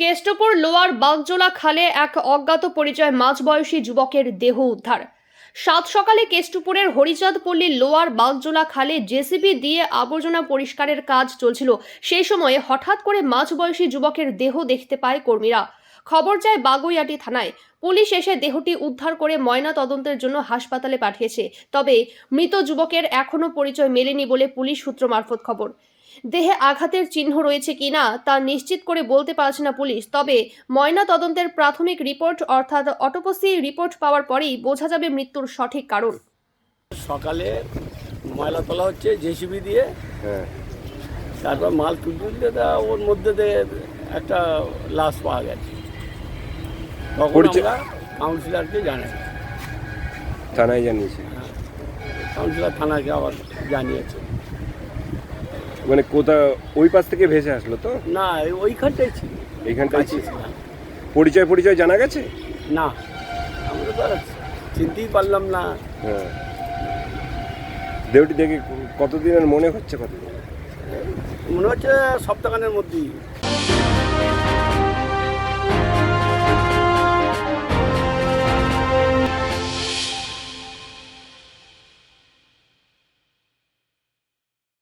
Keshtopur lower Bagjola খালে এক অজ্ঞাত পরিচয় মাঝবয়সী যুবকের দেহ উদ্ধার। সাত সকালে কেষ্টপুরের হরিচাঁদপল্লীর লোয়ার বাগজোলা খালে জেসিবি দিয়ে আবর্জনা পরিষ্কারের কাজ চলছিল। সেই সময়ে হঠাৎ করে মাঝবয়সী যুবকের দেহ দেখতে পায় কর্মীরা। খবর যায় বাগুইয়াটি থানায়। পুলিশ এসে দেহটি উদ্ধার করে ময়না তদন্তের জন্য হাসপাতালে পাঠিয়েছে। তবে মৃত যুবকের এখনও পরিচয় মেলেনি বলে পুলিশ সূত্র মারফত খবর। দেহে আঘাতের চিহ্ন রয়েছে কিনা তা নিশ্চিত করে বলতে পারছে না পুলিশ। তবে ময়না তদন্তের প্রাথমিক রিপোর্ট অর্থাৎ অটোপসি রিপোর্ট পাওয়ার পরেই বোঝা যাবে মৃত্যুর সঠিক কারণ। সকালে ময়লা তোলা হচ্ছে জেসিবি দিয়ে। হ্যাঁ। তারপর মাল তুলতে তুলতে ওর মধ্যে দিয়ে একটা লাশ পাওয়া গেছে। তখন পরিচয়- আমরা কাউন্সিলরকে জানাই। থানায় জানিয়েছে? কাউন্সিলর থানাকে আবার জানিয়েছে। মানে কোথা ওই পাশ থেকে ভেসে আসলো তো? না এই ওইখানটাই ছিল। এইখানটাই কাছে ছিল। ছিলাম। পরিচয় পরিচয় জানা গেছে? না আমরা তো আর চিনতেই পারলাম না। হ্যাঁ। দেহটি দেখে কতদিনের মনে হচ্ছে কতদিন? মনে হচ্ছে সপ্তাহখানের মধ্যেই।